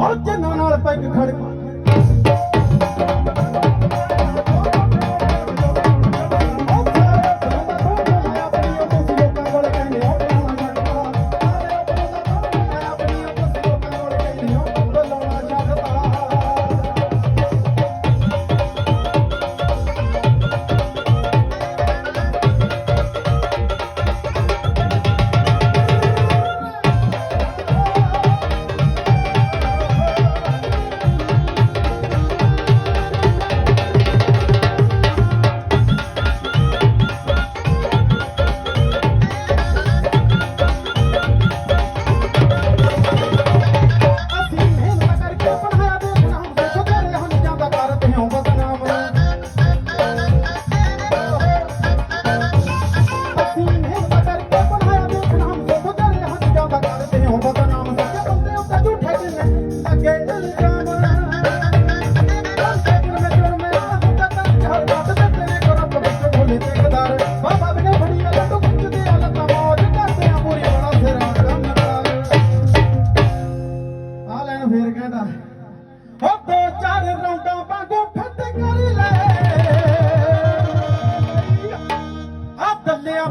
ਔਰ ਜਨਾਂ ਨਾਲ ਪੈਗ ਖੜਕੂ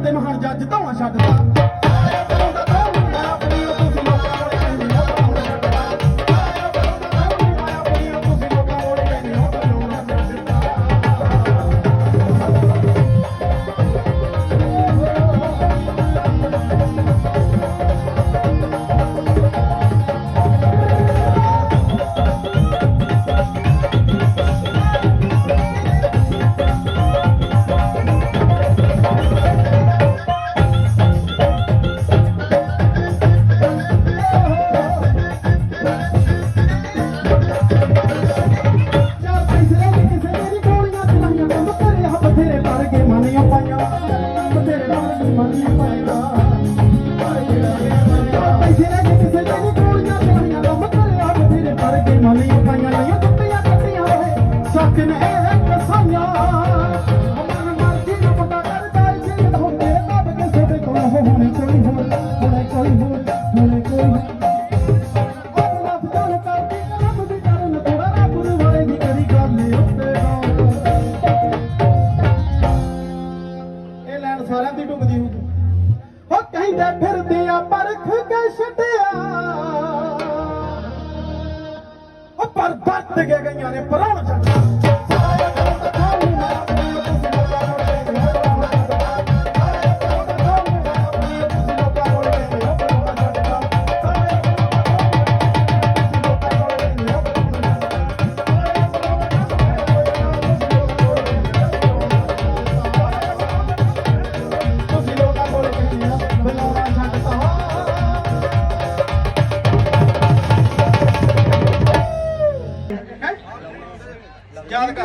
ਤੇ ਮਹਾਨ ਜੱਜ ਧੌਣਾ ਛੱਡਦਾ। ਪਰ ਵਰਤ ਗਈਆਂ ਨੇ? ਪਰਾਉਣ ਛੱਡਿਆ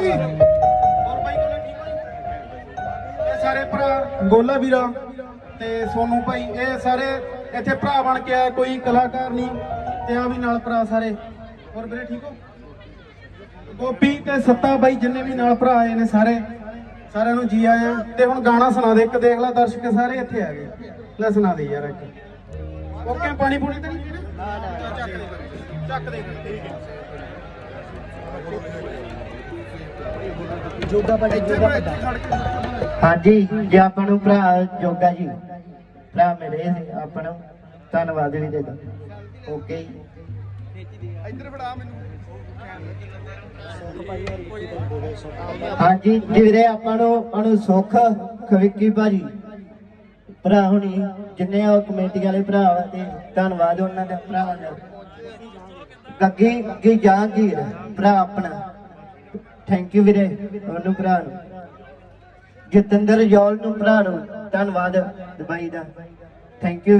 ਯਾਦ ਹੋਰ ਭਾਈ ਕੋਲੇ ਠੀਕ ਹੋ ਇਹ ਸਾਰੇ ਭਰਾ, ਗੋਲਾ ਵੀਰਾ ਤੇ ਸੋਨੂ ਭਾਈ, ਇਹ ਸਾਰੇ ਇੱਥੇ ਭਰਾ ਬਣ ਕੇ ਆਏ, ਕੋਈ ਕਲਾਕਾਰ ਨਹੀਂ ਤੇ ਆ ਵੀ ਨਾਲ ਭਰਾ ਸਾਰੇ। ਹੋਰ ਵੀਰੇ ਠੀਕ ਹੋ? ਗੋਪੀ ਤੇ ਸੱਤਾ ਬਾਈ ਜਿੰਨੇ ਵੀ ਨਾਲ ਭਰਾ ਆਏ ਨੇ ਸਾਰੇ, ਸਾਰਿਆਂ ਨੂੰ ਜੀ ਆਇਆਂ। ਤੇ ਹੁਣ ਗਾਣਾ ਸੁਣਾ ਦੇ, ਇੱਕ ਦੇਖ ਲੈ ਦਰਸ਼ਕ ਸਾਰੇ ਇੱਥੇ ਆ ਗਏ। ਲੈ ਸੁਣਾ ਦੇ ਯਾਰ ਇੱਕ। ਓਕੇ, ਪਾਣੀ ਪੂਣੀ ਤਾਂ ਨਹੀਂ ਨਾ ਨਾ ਚੱਕ ਦੇ। ਚੱਕ ਦੇ। ਜੋਗਾ ਭਾਜੀ ਹਾਂਜੀ ਜੇ ਆਪਾਂ ਨੂੰ ਭਰਾ ਜੋਗਾ ਜੀ ਭਰਾ ਮਿਲੇ ਸੀ ਆਪਾਂ ਨੂੰ ਧੰਨਵਾਦ ਵੀ ਦੇ ਦੋ ਓਕੇ ਜੀ। ਇੱਧਰ ਫੜਾ ਮੈਨੂੰ। ਹਾਂਜੀ ਜੀ ਵੀਰੇ ਆਪਾਂ ਨੂੰ ਅਨੂ ਸੁੱਖ ਖਵਿੱਕੀ ਭਾਜੀ। ਭਰਾ ਹੁਣੀ ਜਿੰਨੇ ਉਹ ਕਮੇਟੀ ਵਾਲੇ ਭਰਾ ਵਾ ਤੇ ਧੰਨਵਾਦ ਉਹਨਾਂ ਦੇ ਭਰਾਵਾਂ ਦਾ। ਗੱਗੀ ਗੱਗੀ ਜਹਾਂਗੀਰ ਭਰਾ ਆਪਣਾ। ਥੈਂਕ ਯੂ ਵੀਰੇ, ਤੁਹਾਨੂੰ ਭਰਾ ਨੂੰ। ਜਤਿੰਦਰ ਜੋਲ ਨੂੰ ਭਰਾ ਨੂੰ, ਧੰਨਵਾਦ ਦੁਬਈ ਦਾ। Thank you